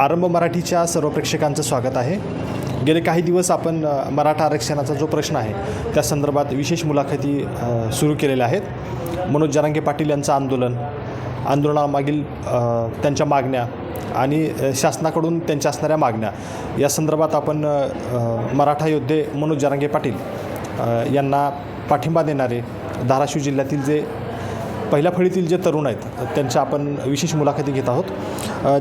आरंभ मराठीच्या सर्व प्रेक्षकांचं स्वागत आहे. गेले काही दिवस आपण मराठा आरक्षणाचा जो प्रश्न आहे त्या संदर्भात विशेष मुलाखती सुरू केलेल्या आहेत. मनोज जरांगे पाटील यांचं आंदोलन आंदोलनामागील त्यांच्या मागण्या आणि शासनाकडून त्यांच्या असणाऱ्या मागण्या या संदर्भात आपण मराठा योद्धे मनोज जरांगे पाटील यांना पाठिंबा देणारे धाराशिव जिल्ह्यातील जे पहिल्या फळीतील जे तरुण आहेत त्यांच्या आपण विशेष मुलाखती घेत आहोत.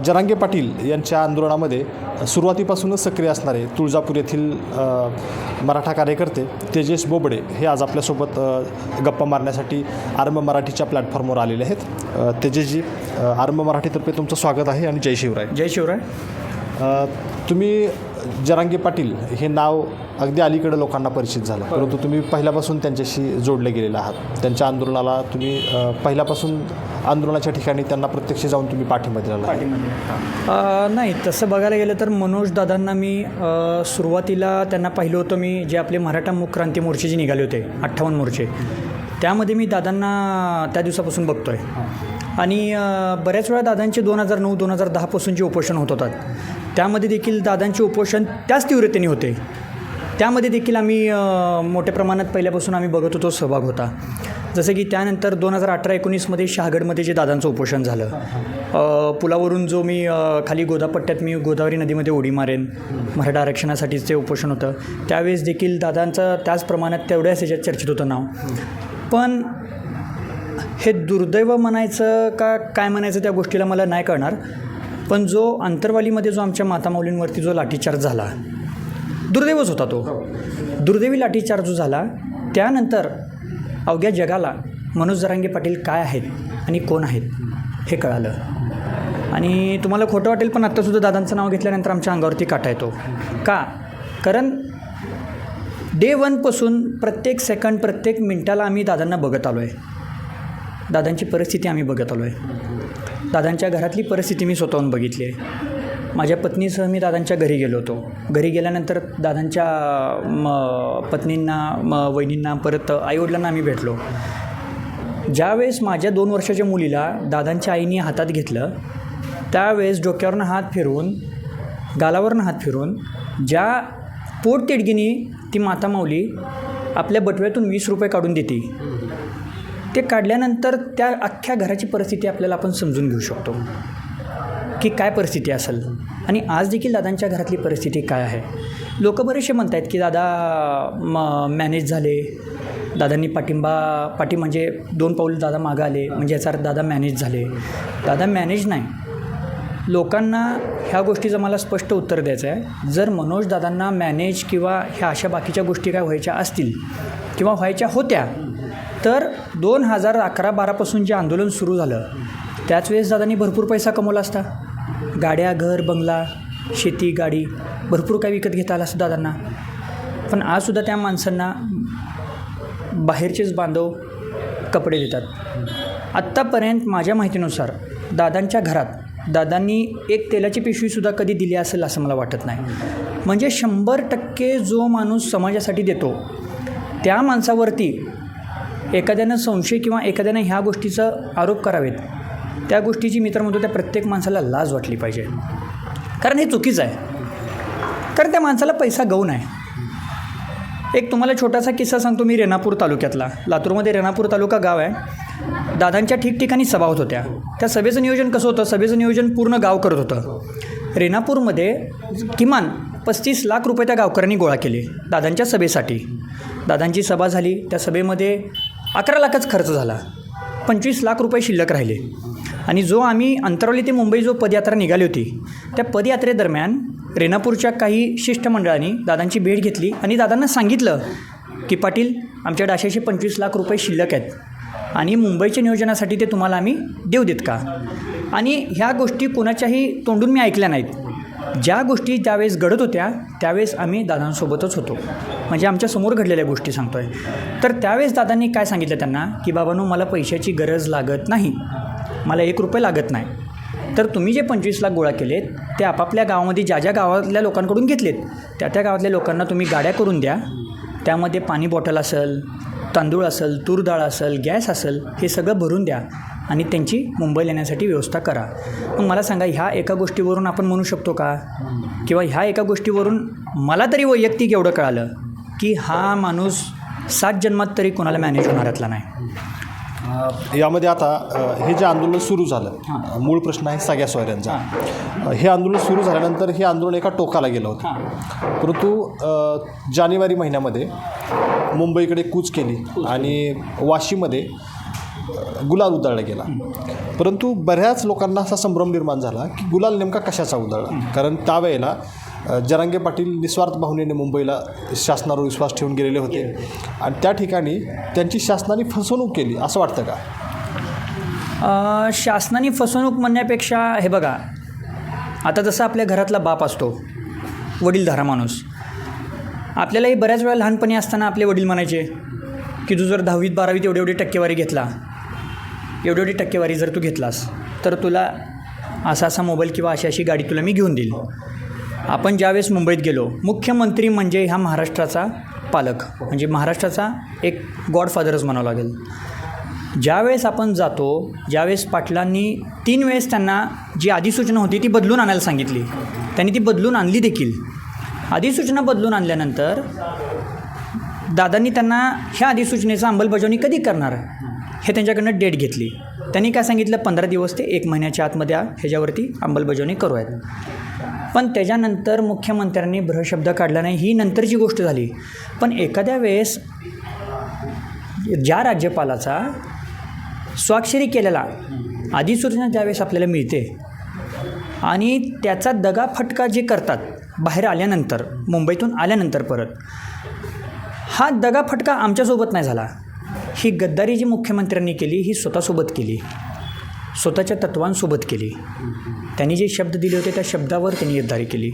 जरांगे पाटील यांच्या आंदोलनामध्ये सुरुवातीपासूनच सक्रिय असणारे तुळजापूर येथील मराठा कार्यकर्ते तेजेश बोबडे हे आज आपल्यासोबत गप्पा मारण्यासाठी आरंभ मराठीच्या प्लॅटफॉर्मवर आलेले आहेत. तेजेशजी आरंभ मराठीतर्फे तुमचं स्वागत आहे आणि जय शिवराय. जय शिवराय. तुम्ही जरांगे पाटील हे नाव अगदी अलीकडे लोकांना परिचित झालं. परंतु तुम्ही पहिल्यापासून त्यांच्याशी जोडले गेलेले आहात. त्यांच्या आंदोलनाला तुम्ही पहिल्यापासून आंदोलनाच्या ठिकाणी त्यांना प्रत्यक्ष जाऊन तुम्ही पाठिंबा अ, नाही तसं बघायला गेलं तर मनोज दादांना मी सुरुवातीला त्यांना पाहिलं होतं मी जे आपले मराठा मुख क्रांती मोर्चे जे निघाले होते अठ्ठावन्न मोर्चे. त्यामध्ये मी दादांना त्या दिवसापासून बघतो आहे आणि बऱ्याच वेळा दादांचे दोन हजार नऊ दोन हजार दहापासून जे उपोषण होत होतात त्यामध्ये देखील दादांचे उपोषण त्याच तीव्रतेने होते. त्यामध्ये देखील आम्ही मोठ्या प्रमाणात पहिल्यापासून आम्ही बघत होतो सहभाग होता. जसं की त्यानंतर दोन हजार अठरा एकोणीसमध्ये शहागडमध्ये जे दादांचं उपोषण झालं. पुलावरून जो मी खाली गोदापट्ट्यात मी गोदावरी नदीमध्ये उडी मारेन मराठा आरक्षणासाठीचे उपोषण होतं. त्यावेळेस देखील दादांचं त्याच प्रमाणात तेवढ्याच ह्याच्यात चर्चेत होतं नाव. पण हे दुर्दैव म्हणायचं का काय म्हणायचं त्या गोष्टीला मला नाही कळणार. पण जो अंतरवालीमध्ये जो आमच्या मातामाऊलींवरती जो लाठीचार्ज झाला दुर्दैवच होता तो. दुर्दैवी लाठीचार्ज जो झाला त्यानंतर अवघ्या जगाला मनोज जरांगे पाटील काय आहेत आणि कोण आहेत हे कळालं. आणि तुम्हाला खोटं वाटेल पण आत्तासुद्धा दादांचं नाव घेतल्यानंतर आमच्या अंगावरती काटा येतो. का? कारण डे वनपासून प्रत्येक सेकंड प्रत्येक मिनटाला आम्ही दादांना बघत आलो आहे दादांची परिस्थिती आम्ही बघत आलो आहे दादांच्या घरातली परिस्थिती मी स्वतःहून बघितली आहे. माझ्या पत्नीसह मी दादांच्या घरी गेलो होतो. घरी गेल्यानंतर दादांच्या म पत्नींना म वहिनींना परत आईवडिलांना आम्ही भेटलो. ज्यावेळेस माझ्या दोन वर्षाच्या मुलीला दादांच्या आईने हातात घेतलं त्यावेळेस डोक्यावरनं हात फिरवून गालावरनं हात फिरून ज्या पोटतिडकीने ती माता माऊली आपल्या बटव्यातून वीस रुपये काढून देते. ते काढल्यानंतर त्या अख्ख्या घराची परिस्थिती आपल्याला आपण समजून घेऊ शकतो. की काय परिस्थिती असेल? आणि आज देखील दादांच्या घरातली परिस्थिती काय आहे? लोक बरेचसे म्हणत आहेत की दादा म मॅनेज झाले. दादांनी पाठिंबा पाठी म्हणजे दोन पाऊल दादा मागं आले. म्हणजे याचा अर्थ दादा मॅनेज झाले. दादा मॅनेज नाही. लोकांना ह्या गोष्टीचं मला स्पष्ट उत्तर द्यायचं आहे. जर मनोज दादांना मॅनेज किंवा ह्या अशा बाकीच्या गोष्टी काय व्हायच्या असतील किंवा व्हायच्या होत्या तर दोन हजार अकरा बारापासून जे आंदोलन सुरू झालं त्याच वेळेस दादांनी भरपूर पैसा कमवला असता. गाड्या घर बंगला शेती गाडी भरपूर काय विकत घेता आला असतं दादांना. पण आजसुद्धा त्या माणसांना बाहेरचेच बांधव कपडे देतात. आत्तापर्यंत माझ्या माहितीनुसार दादांच्या घरात दादांनी एक तेलाची पिशवीसुद्धा कधी दिली असेल असं मला वाटत नाही. म्हणजे शंभर टक्के जो माणूस समाजासाठी देतो त्या माणसावरती एखाद्यानं संशय किंवा एखाद्यानं ह्या गोष्टीचा आरोप करावेत त्या गोष्टीची मित्र म्हणतो त्या प्रत्येक माणसाला लाज वाटली पाहिजे. कारण हे चुकीचं आहे. कारण त्या माणसाला पैसा गौण आहे एक तुम्हाला छोटासा किस्सा सांगतो मी रेणापूर तालुक्यातला. लातूरमध्ये रेणापूर तालुका गाव आहे. दादांच्या ठिकठिकाणी सभा होत होत्या. त्या सभेचं नियोजन कसं होतं? सभेचं नियोजन पूर्ण गाव करत होतं. रेणापूरमध्ये किमान पस्तीस लाख रुपये त्या गावकऱ्यांनी गोळा केले दादांच्या सभेसाठी. दादांची सभा झाली. त्या सभेमध्ये अकरा लाखच खर्च झाला. पंचवीस लाख रुपये शिल्लक राहिले. आणि जो आम्ही अंतरावली ते मुंबई जो पदयात्रा निघाली होती त्या पदयात्रेदरम्यान रेणापूरच्या काही शिष्टमंडळांनी दादांची भेट घेतली आणि दादांना सांगितलं की पाटील आमच्या डाशाचे पंचवीस लाख रुपये शिल्लक आहेत आणि मुंबईच्या नियोजनासाठी ते तुम्हाला आम्ही देऊ देत का? आणि ह्या गोष्टी कोणाच्याही तोंडून मी ऐकल्या नाहीत. ज्या गोष्टी त्यावेळेस घडत होत्या त्यावेळेस आम्ही दादांसोबतच होतो. म्हणजे आमच्यासमोर घडलेल्या गोष्टी सांगतो आहे तर त्यावेळेस दादांनी काय सांगितलं त्यांना? की बाबांनो मला पैशाची गरज लागत नाही. मला एक रुपये लागत नाही. तर तुम्ही जे पंचवीस लाख गोळा केलेत ते आपापल्या गावामध्ये ज्या ज्या गावातल्या लोकांकडून घेतलेत त्या त्या गावातल्या लोकांना तुम्ही गाड्या करून द्या. त्यामध्ये पाणी बॉटल असेल तांदूळ असेल तूर डाळ असेल गॅस असेल हे सगळं भरून द्या आणि त्यांची मुंबईला येण्यासाठी व्यवस्था करा. मग मला सांगा ह्या एका गोष्टीवरून आपण म्हणू शकतो का? किंवा ह्या एका गोष्टीवरून मला तरी वैयक्तिक एवढं कळालं. की हा माणूस सात जन्मात तरी कोणाला मॅनेज होणाऱ्यातला नाही. यामध्ये आता हे जे आंदोलन सुरू झालं मूळ प्रश्न आहे सगळ्या सोयऱ्यांचा. हे. आंदोलन सुरू झाल्यानंतर हे आंदोलन एका टोकाला गेलं होतं. परंतु जानेवारी महिन्यामध्ये मुंबईकडे कूच केली आणि वाशीमध्ये गुलाल उधळला गेला. परंतु बऱ्याच लोकांना असा संभ्रम निर्माण झाला की गुलाल नेमका कशाचा उधळला? कारण त्यावेळेला जरांगे पाटील निस्वार्थ भावनेने मुंबईला शासनावर विश्वास ठेवून गेलेले होते. आणि त्या ठिकाणी त्यांची शासनाने फसवणूक केली असं वाटतं का? शासनाने फसवणूक म्हणण्यापेक्षा हे बघा आता जसं आपल्या घरातला बाप असतो वडीलधारा माणूस आपल्यालाही बऱ्याच वेळा लहानपणी असताना आपले वडील म्हणायचे की तू जर दहावीत बारावीत एवढी एवढी टक्केवारी घेतला एवढी एवढी टक्केवारी जर तू घेतलास तर तुला असा असा मोबाईल किंवा अशी अशी गाडी तुला मी घेऊन देईल. आपण ज्यावेळेस मुंबईत गेलो मुख्यमंत्री म्हणजे ह्या महाराष्ट्राचा पालक. म्हणजे महाराष्ट्राचा एक गॉडफादरच म्हणावं लागेल. ज्यावेळेस आपण जातो ज्यावेळेस पाटलांनी तीन वेळेस त्यांना जी अधिसूचना होती ती बदलून आणायला सांगितली. त्यांनी ती बदलून आणली देखील. अधिसूचना बदलून आणल्यानंतर दादांनी त्यांना ह्या अधिसूचनेचं अंमलबजावणी कधी करणार? हे त्यांच्याकडनं डेट घेतली. त्यांनी काय सांगितलं? पंधरा दिवस ते एक महिन्याच्या आतमध्ये ह्याच्यावरती अंमलबजावणी करूयात. पण त्याच्यानंतर मुख्यमंत्र्यांनी भ्रशब्द काढला नाही. ही नंतरची गोष्ट झाली. पण एखाद्या वेळेस ज्या राज्यपालाचा स्वाक्षरी केलेला अधिसूचना ज्यावेळेस आपल्याला मिळते आणि त्याचा दगा फटका जे करतात बाहेर आल्यानंतर मुंबईतून आल्यानंतर परत हा दगा फटका आमच्यासोबत नाही झाला. ही गद्दारी जी मुख्यमंत्र्यांनी केली ही स्वतःसोबत केली. स्वतःच्या तत्वांसोबत केली. त्यांनी जे शब्द दिले होते त्या शब्दावर त्यांनी गद्दारी केली.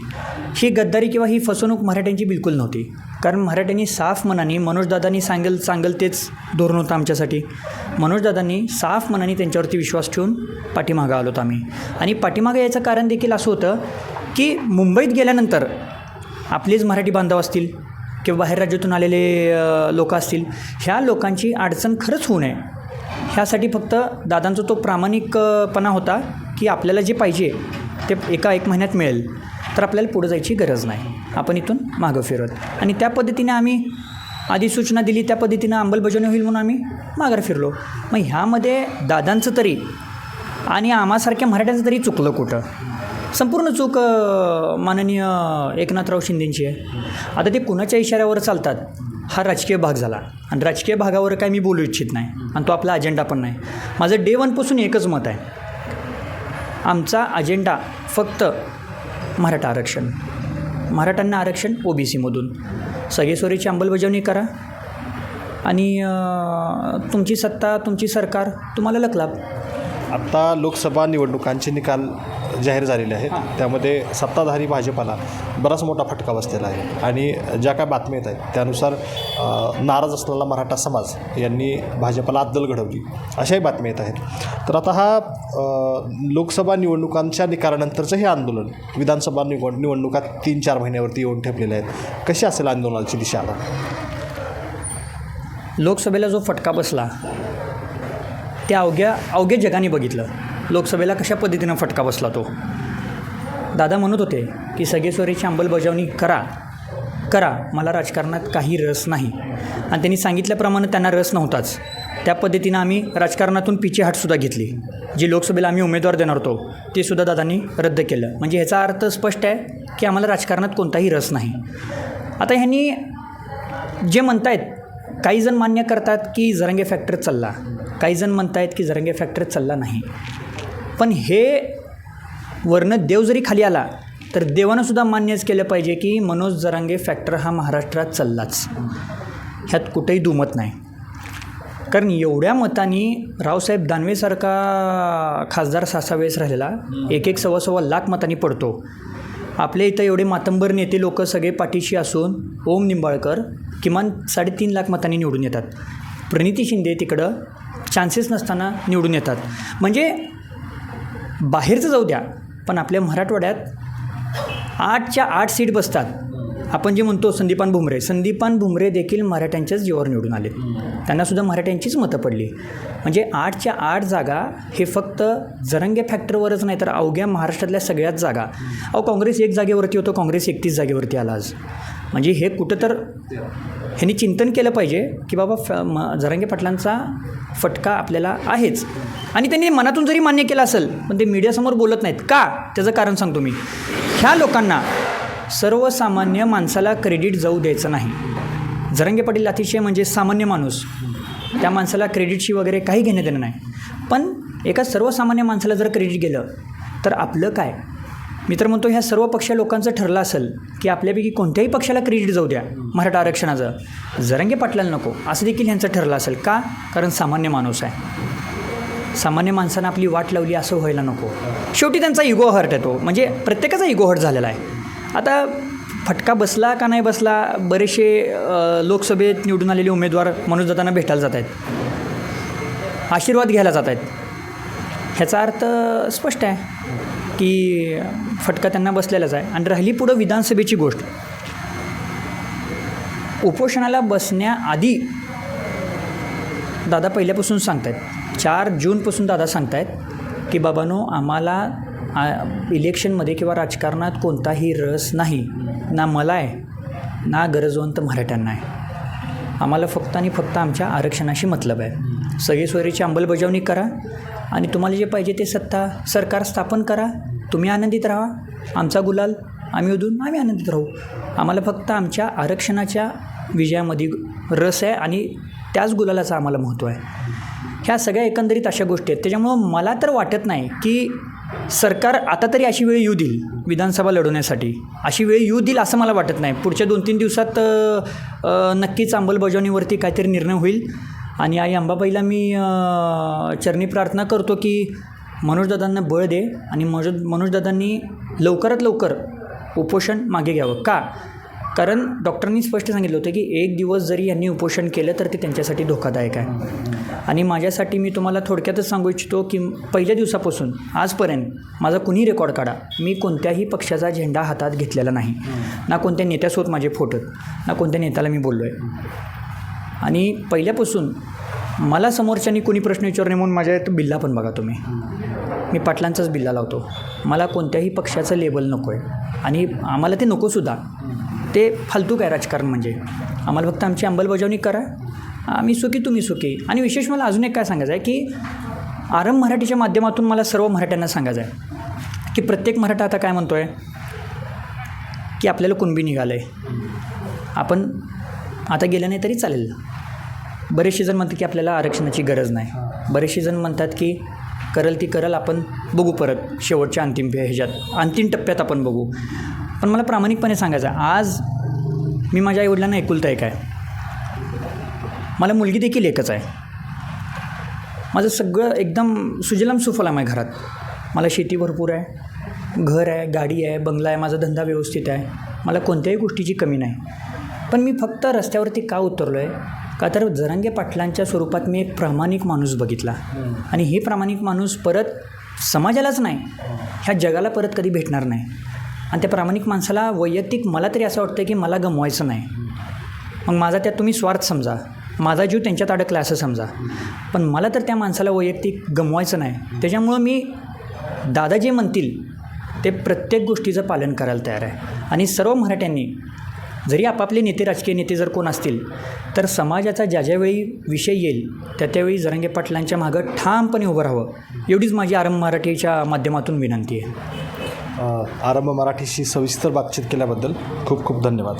ही गद्दारी किंवा ही फसवणूक मराठ्यांची बिलकुल नव्हती. कारण मराठ्यांनी साफ मनाने मनोजदादांनी सांगेल सांगेल तेच धोरण होतं आमच्यासाठी. मनोजदादांनी साफ मनाने त्यांच्यावरती विश्वास ठेवून पाठीमागं आलो होतो आम्ही. आणि पाठीमागं याचं कारण देखील असं होतं की मुंबईत गेल्यानंतर आपलेच मराठी बांधव असतील किंवा बाहेर राज्यातून आलेले लोक असतील ह्या लोकांची अडचण खरंच होऊ नये. ह्यासाठी फक्त दादांचा तो प्रामाणिकपणा होता की आपल्याला जे पाहिजे ते एका एक महिन्यात मिळेल. तर आपल्याला पुढं जायची गरज नाही. आपण इथून मागं फिरत. आणि त्या पद्धतीने आम्ही आधी सूचना दिली. त्या पद्धतीनं अंमलबजावणी होईल म्हणून आम्ही माघार फिरलो. मग ह्यामध्ये दादांचं तरी आणि आम्हासारख्या मराठ्यांचं तरी चुकलं कुठं? संपूर्ण चूक माननीय एकनाथराव शिंदेंची आहे. आता ते कुणाच्या इशाऱ्यावर चालतात? हा राजकीय भाग झाला. आणि राजकीय भागावर काय मी बोलू इच्छित नाही. आणि तो आपला अजेंडा पण नाही. माझं डे वनपासून एकच मत आहे. आमचा अजेंडा फक्त मराठा आरक्षण. मराठ्यांना आरक्षण ओ बी सीमधून सगेश्वरीची अंमलबजावणी करा. आणि तुमची सत्ता तुमची सरकार तुम्हाला लकलाभ आत्ता लोकसभा निवडणुकांचे निकाल जाहीर झालेले आहेत. त्यामध्ये सत्ताधारी भाजपाला बराच मोठा फटका बसलेला आहे. आणि ज्या काय बातम्या येत आहेत त्यानुसार नाराज असलेला मराठा समाज यांनी भाजपाला अद्दल घडवली. अशाही बातम्या येत आहेत. तर आता हा लोकसभा निवडणुकांच्या निकालानंतरचं हे आंदोलन विधानसभा निवड निवडणुकात तीन चार महिन्यावरती येऊन ठेपलेल्या आहेत. कशी असेल आंदोलनाची दिशा आता? लोकसभेला जो फटका बसला त्या अवघ्या अवघ्या जगाने बघितलं. लोकसभेला कशा पद्धतीनं फटका बसला तो? दादा म्हणत होते की सगळेश्वरीची अंमलबजावणी करा करा. मला राजकारणात काही रस नाही. आणि त्यांनी सांगितल्याप्रमाणे त्यांना रस नव्हताच. त्या पद्धतीनं आम्ही राजकारणातून पिचेहाटसुद्धा घेतली. जी लोकसभेला आम्ही उमेदवार देणार होतो ते सुद्धा दादांनी रद्द केलं. म्हणजे ह्याचा अर्थ स्पष्ट आहे की आम्हाला राजकारणात कोणताही रस नाही. आता ह्यांनी जे म्हणतायत काही जण मान्य करतात की जरंगे फॅक्टर चालला. काही जण म्हणतायत की जरंगे फॅक्टर चालला नाही. पण हे वरनं देव जरी खाली आला तर देवानंसुद्धा मान्यच केलं पाहिजे की मनोज जरांगे फॅक्टर हा महाराष्ट्रात चाललाच. ह्यात कुठेही दुमत नाही. कारण एवढ्या मतांनी रावसाहेब दानवेसारखा खासदार सहा वेळेस राहिलेला एक एक सव्वा सव्वा लाख मतांनी पडतो. आपल्या इथं एवढे मातंबर नेते लोक सगळे पाठीशी असून ओम निंबाळकर किमान साडेतीन लाख मतांनी निवडून येतात. प्रणिती शिंदे तिकडं चान्सेस नसताना निवडून येतात. म्हणजे बाहेरचं जाऊ द्या पण आपल्या मराठवाड्यात आठच्या आठ सीट बसतात. आपण जे म्हणतो संदीपान भुमरे संदीपान भुमरे देखील मराठ्यांच्याच जीवावर निवडून आले. त्यांनासुद्धा मराठ्यांचीच मतं पडली. म्हणजे आठच्या आठ जागा हे फक्त जरंगे फॅक्टरवरच नाही तर अवघ्या महाराष्ट्रातल्या सगळ्याच जागा. अहो काँग्रेस एक जागेवरती होतो काँग्रेस एकतीस जागेवरती आला आज. म्हणजे हे कुठं तर ह्यांनी चिंतन केलं पाहिजे की बाबा फ म जरांगे पाटलांचा फटका आपल्याला आहेच. आणि त्यांनी मनातून जरी मान्य केलं असेल पण ते मीडियासमोर बोलत नाहीत. का? त्याचं कारण सांगतो मी. ह्या लोकांना सर्वसामान्य माणसाला क्रेडिट जाऊ द्यायचं नाही. झरंगे पाटील अतिशय म्हणजे सामान्य माणूस. त्या माणसाला क्रेडिटशी वगैरे काही घेणं देणं नाही. पण एका सर्वसामान्य माणसाला जर क्रेडिट गेलं तर आपलं काय? मी तर म्हणतो ह्या सर्व पक्ष लोकांचं ठरलं असेल की आपल्यापैकी कोणत्याही पक्षाला क्रेडिट जाऊ द्या मराठा आरक्षणाचं. जरंगे पाटलाला नको. असं देखील ह्यांचं ठरलं असेल. का? कारण सामान्य माणूस आहे. सामान्य माणसानं आपली वाट लावली असं व्हायला नको. शेवटी त्यांचा इगो हर्ट येतो म्हणजे प्रत्येकाचा इगो हर्ट झालेला आहे. आता फटका बसला का नाही बसला बरेचसे लोकसभेत निवडून आलेले उमेदवार मनोज दादांना भेटायला जात आहेत. आशीर्वाद घ्यायला जात आहेत. ह्याचा अर्थ स्पष्ट आहे. की फटका त्यांना बसलेलाच आहे. आणि राहिली पुढं विधानसभेची गोष्ट. उपोषणाला बसण्याआधी दादा पहिल्यापासून सांगतायत. चार जूनपासून दादा सांगतायत की बाबानो आम्हाला इलेक्शनमध्ये किंवा राजकारणात कोणताही रस नाही. ना मला आहे ना गरजवंत मराठ्यांना आहे. आम्हाला फक्त आणि फक्त आमच्या आरक्षणाशी मतलब आहे. सगळी सोयरीची अंमलबजावणी करा आणि तुम्हाला जे पाहिजे ते सत्ता सरकार स्थापन करा. तुम्ही आनंदित राहा. आमचा गुलाल आम्ही उधून आम्ही आनंदित राहू. आम्हाला फक्त आमच्या आरक्षणाच्या विजयामध्ये रस आहे आणि त्याच गुलालाचं आम्हाला महत्त्व आहे. ह्या सगळ्या एकंदरीत अशा गोष्टी आहेत. त्याच्यामुळं मला तर वाटत नाही की सरकार आता तरी अशी वेळ येऊ देईल विधानसभा लढवण्यासाठी? अशी वेळ येऊ देईल असं मला वाटत नाही. पुढच्या दोन तीन दिवसात नक्कीच अंमलबजावणीवरती काहीतरी निर्णय होईल. आणि आई अंबाबाईला मी चरणी प्रार्थना करतो की मनोजदादांना बळ दे आणि मनोज मनोजदादांनी लवकरात लवकर उपोषण मागे घ्यावं. का? कारण डॉक्टरांनी स्पष्ट सांगितलं होतं की एक दिवस जरी यांनी उपोषण केलं तर ते त्यांच्यासाठी धोकादायक आहे. आणि माझ्यासाठी मी तुम्हाला थोडक्यातच सांगू इच्छितो की पहिल्या दिवसापासून आजपर्यंत माझा कुणी रेकॉर्ड काढा मी कोणत्याही पक्षाचा झेंडा हातात घेतलेला नाही. ना कोणत्या नेत्यासोबत माझे फोटो ना कोणत्या नेत्याला मी बोललो आहे आणि पहिल्यापासून मला समोरच्यानी कोणी प्रश्न विचारणे म्हणून माझ्या बिल्ला पण बघा तुम्ही. मी पाटलांचाच बिल्ला लावतो. मला कोणत्याही पक्षाचं लेबल नको आहे आणि आम्हाला ते नकोसुद्धा. ते फालतू काय राजकारण म्हणजे? आम्हाला फक्त आमची अंमलबजावणी करा. आम्ही सुखी तुम्ही सुखी. आणि विशेष मला अजून एक काय सांगायचं आहे की आरंभ मराठीच्या माध्यमातून मला सर्व मराठ्यांना सांगायचं आहे की प्रत्येक मराठा आता काय म्हणतो आहे की आपल्याला कुणबी निघालं आहे आपण आता गेलं नाही तरी चालेल. बरेचसे जण म्हणतात की आपल्याला आरक्षणाची गरज नाही. बरेचसे जण म्हणतात की करल ती करल आपण बघू परत. शेवटच्या अंतिम ह्याच्यात अंतिम टप्प्यात आपण बघू. पण मला प्रामाणिकपणे सांगायचं आज मी माझ्या आईवडिलांना एकुलता एक आहे. मला मुलगी देखील एकच आहे. माझं सगळं एकदम सुजलाम सुफलाम आहे घरात. मला शेती भरपूर आहे. घर आहे गाडी आहे बंगला आहे माझा धंदा व्यवस्थित आहे. मला कोणत्याही गोष्टीची कमी नाही. पण मी फक्त रस्त्यावरती का उतरलो आहे का तर जरांगे पाटलांच्या स्वरूपात मी एक प्रामाणिक माणूस बघितला. आणि हे प्रामाणिक माणूस परत समाजालाच नाही. ह्या जगाला परत कधी भेटणार नाही. आणि त्या प्रामाणिक माणसाला वैयक्तिक मला तरी असं वाटतं की मला गमवायचं नाही. मग माझा त्यात तुम्ही स्वार्थ समजा. माझा जीव त्यांच्यात अडकला असं समजा. पण मला तर त्या माणसाला वैयक्तिक गमवायचं नाही. त्याच्यामुळं मी दादा जे म्हणतील ते प्रत्येक गोष्टीचं पालन करायला तयार आहे. आणि सर्व मराठ्यांनी जरी आपापले नेते राजकीय नेते जर कोण असतील तर समाजाचा ज्या ज्यावेळी विषय येईल त्या त्यावेळी जरंगे पाटलांच्या मागं ठामपणे उभं राहावं. एवढीच माझी आरंभ मराठीच्या माध्यमातून विनंती आहे. आरंभ मराठीशी सविस्तर बातचीत केल्याबद्दल खूप खूप धन्यवाद.